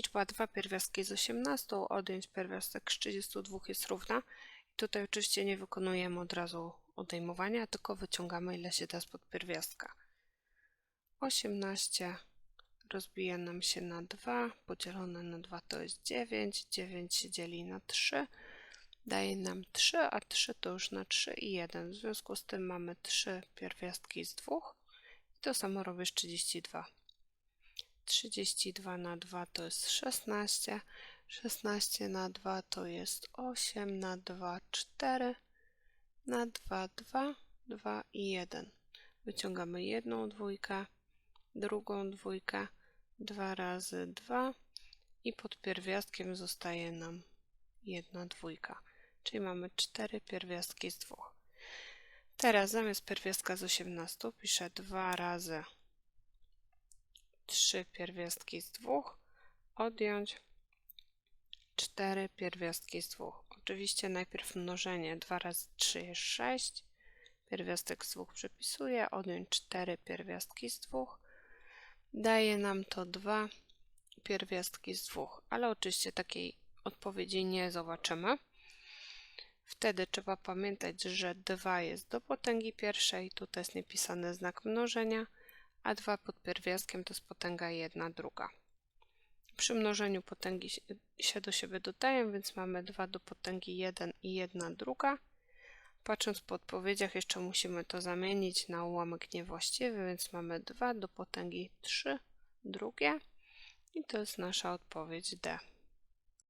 Liczba 2 pierwiastki z 18, odjąć pierwiastek z 32 jest równa. I tutaj oczywiście nie wykonujemy od razu odejmowania, tylko wyciągamy ile się da spod pierwiastka. 18 rozbija nam się na 2, podzielone na 2 to jest 9, 9 się dzieli na 3, daje nam 3, a 3 to już na 3 i 1. W związku z tym mamy 3 pierwiastki z 2 i to samo robię z 32. 32 na 2 to jest 16, 16 na 2 to jest 8, na 2 4, na 2 2, 2 i 1. Wyciągamy jedną dwójkę, drugą dwójkę, 2 razy 2 i pod pierwiastkiem zostaje nam jedna dwójka, czyli mamy 4 pierwiastki z 2. Teraz zamiast pierwiastka z 18 piszę 2 razy 3 pierwiastki z 2, odjąć 4 pierwiastki z 2. Oczywiście najpierw mnożenie 2 razy 3 jest 6, pierwiastek z 2 przepisuję, odjąć 4 pierwiastki z 2, daje nam to 2 pierwiastki z 2, ale oczywiście takiej odpowiedzi nie zobaczymy. Wtedy trzeba pamiętać, że 2 jest do potęgi pierwszej, tutaj jest niepisany znak mnożenia, a 2 pod pierwiastkiem to jest potęga 1 druga. Przy mnożeniu potęgi się do siebie dodają, więc mamy 2 do potęgi 1 i 1 druga. Patrząc po odpowiedziach jeszcze musimy to zamienić na ułamek niewłaściwy, więc mamy 2 do potęgi 3 drugie i to jest nasza odpowiedź D.